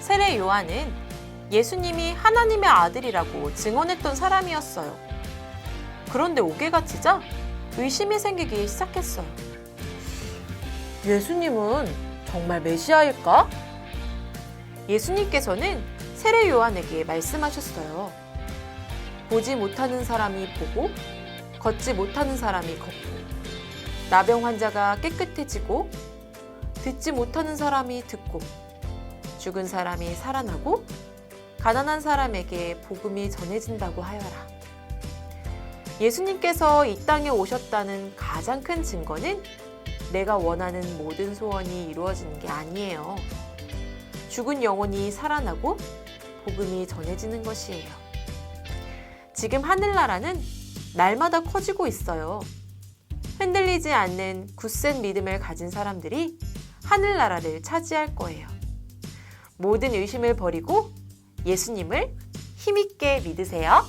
세례 요한은 예수님이 하나님의 아들이라고 증언했던 사람이었어요. 그런데 옥외가 치자 의심이 생기기 시작했어요. 예수님은 정말 메시아일까? 예수님께서는 세례 요한에게 말씀하셨어요. 보지 못하는 사람이 보고 걷지 못하는 사람이 걷고 나병 환자가 깨끗해지고 듣지 못하는 사람이 듣고 죽은 사람이 살아나고 가난한 사람에게 복음이 전해진다고 하여라. 예수님께서 이 땅에 오셨다는 가장 큰 증거는 내가 원하는 모든 소원이 이루어지는 게 아니에요. 죽은 영혼이 살아나고 복음이 전해지는 것이에요. 지금 하늘나라는 날마다 커지고 있어요. 흔들리지 않는 굳센 믿음을 가진 사람들이 하늘나라를 차지할 거예요. 모든 의심을 버리고 예수님을 힘있게 믿으세요.